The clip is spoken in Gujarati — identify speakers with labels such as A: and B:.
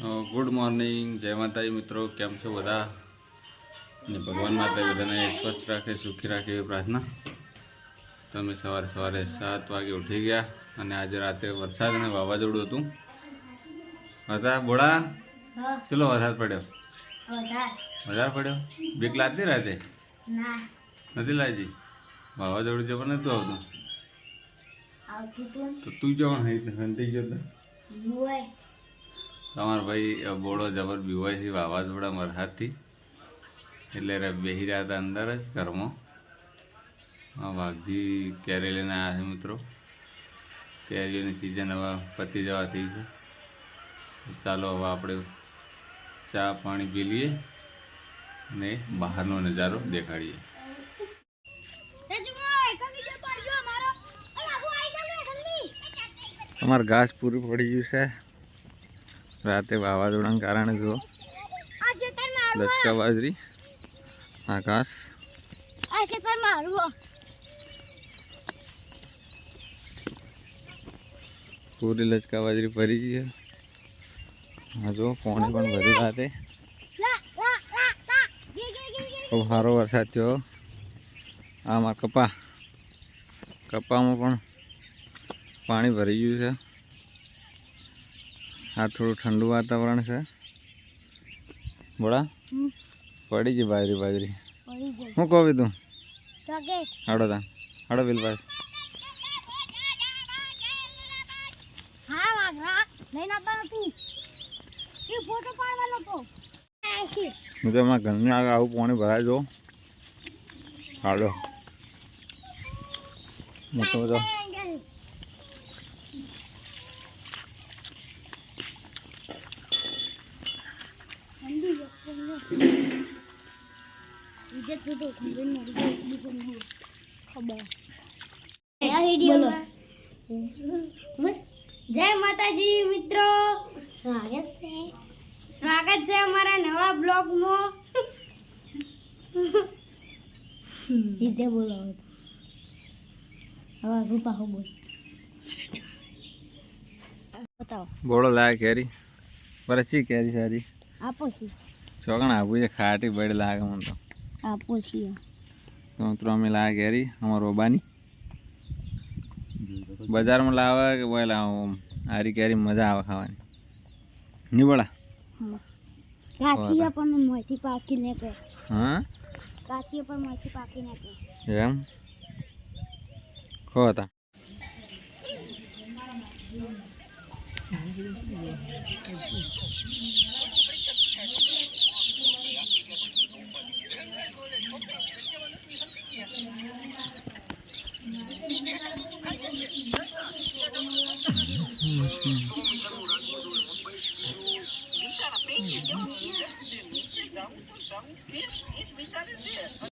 A: ગુડ મોર્નિંગ જય માતાજી મિત્રો. કેમ છો બધા? અને ભગવાન માતા બધાને સ્વસ્થ રાખે સુખી રાખે એવી પ્રાર્થના. તમે સવારે સવારે સાત વાગે ઉઠી ગયા અને આજે રાતે વરસાદ અને વાવાઝોડું હતું. હતા? બોડા ચલો વરસાદ પડ્યો.
B: વધાર.
A: વધારે પડ્યો? બીક લાગતી રાતે? નથી લાગી? વાવાઝોડું જવા નતું આવતું.
B: તું
A: તો જવાનું હંતી ગયો તમારો ભાઈ બોળો જબર બીવાય છે વાવાઝોડા વરસાદથી એટલે બેસી રહ્યા હતા અંદર જ ઘરમાં. વાઘજી કેરી લઈને આવ્યા છે મિત્રો. કેરીઓની સિઝન હવે પતી જવા થઈ છે. ચાલો હવે આપણે ચા પાણી પી લઈએ અને બહારનો નજારો દેખાડીએ. અમારે ઘાસ પૂરું પડી ગયું છે. રાતે વાવાઝોડાના કારણે જો લચકા બાજરી આકાશ.
B: પર
A: લચકા બાજરી ભરી ગઈ છે. જો પાણી પણ ભર્યું રાતે. ખૂબ સારો વરસાદ થયો. આમાં કપા કપામાં પણ પાણી ભરી ગયું છે. આ થોડું ઠંડુ વાતાવરણ છે.
B: બોળા
A: પડી ગઈ બાજરી બાજરી. હું કહું તું
B: તો
A: હાડો તા. હાડો બિલ પાસે
B: હા તું એ ફોટો પાડવાનો તો
A: હું તો અમારા ઘરની આગળ આવું પાણી ભરાય જો. હાડો. મોટો બધો
B: જય માતાજી મિત્રો. સ્વાગત છે. સ્વાગત છે અમારા નવા બ્લોગમાં. રીતે બોલો હવે. રૂપા હો બોલ. બતાવો.
A: બોળો લાગે કેરી. બરે કેરી સારી?
B: આપો છીએ
A: ચોકણ આપું છે ખાટી બડ લાગે મને તો.
B: આપું છીએ
A: તો મિત્રો અમે લાવે ઘેરી અમારા રોબાની બજારમાં લાવે કે બોય લાવો આરી કેરી મજા આવે ખાવાની. નીબળા
B: કાચી પણ મોથી પાકી ને કે
A: હા?
B: કાચી પણ મોથી પાકી ને કે
A: એમ? ખોતા Thank you. Então, então, isso, isso, isso, isso, isso,